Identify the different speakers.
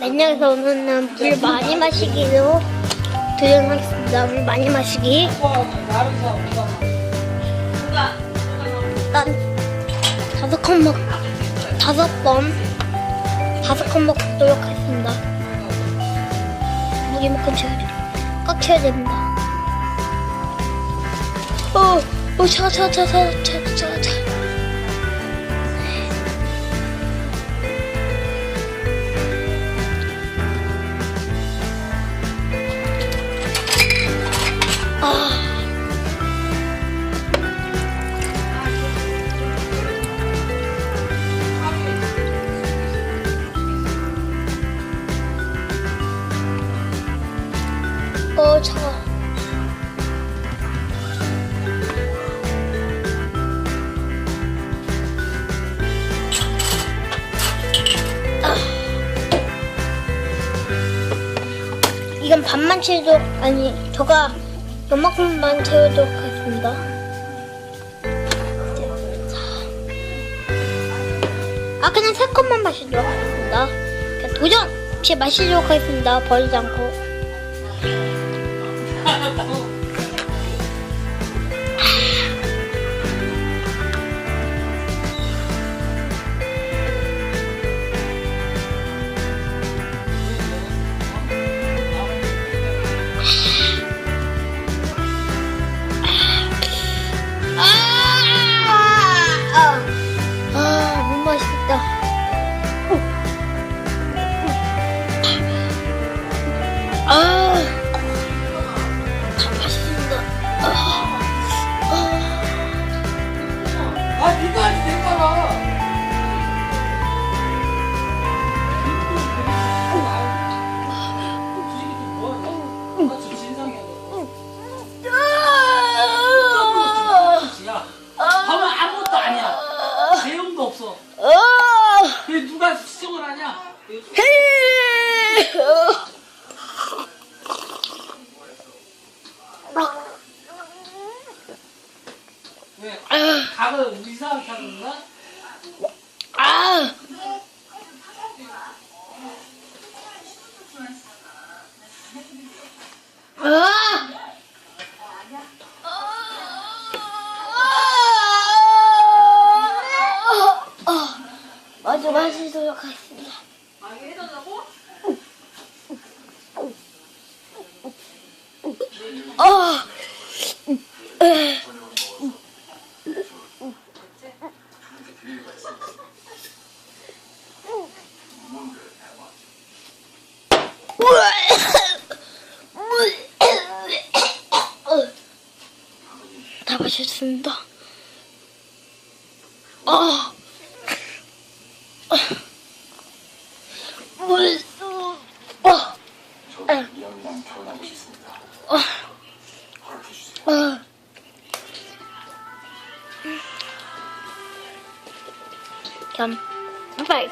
Speaker 1: 냉장에서 오면은 물 많이 마시기로 도전하겠습니다. 물 많이 마시기. 난 다섯 컵 먹, 다섯 번, 다섯 컵 먹도록 하겠습니다. 물 이 만큼 채워야, 꽉 채워야 됩니다. 어, 어, 차가, 차가, 차가, 차가, 차가, 아. 어, 차가. 이건 반만 채우도록 아니 저가 요만큼만 채우도록 하겠습니다. 아 그냥 세 컵만 마시도록 하겠습니다. 그냥 도전 없이 마시도록 하겠습니다. 버리지 않고. 아, 다 마셨습니다. 아,
Speaker 2: 아, 니가 아니 하면 아무것도 아니야. 내용도 없어.
Speaker 1: 아,
Speaker 2: 왜 누가 수정을 하냐?
Speaker 1: 헤이. 아,
Speaker 2: 이상하게 하는 거야?
Speaker 1: 아. 아! 마저 마시도록 하겠습니다. 아, 다 마셨습니다. 아, 물, 어, 아, 아. 그럼, 바이.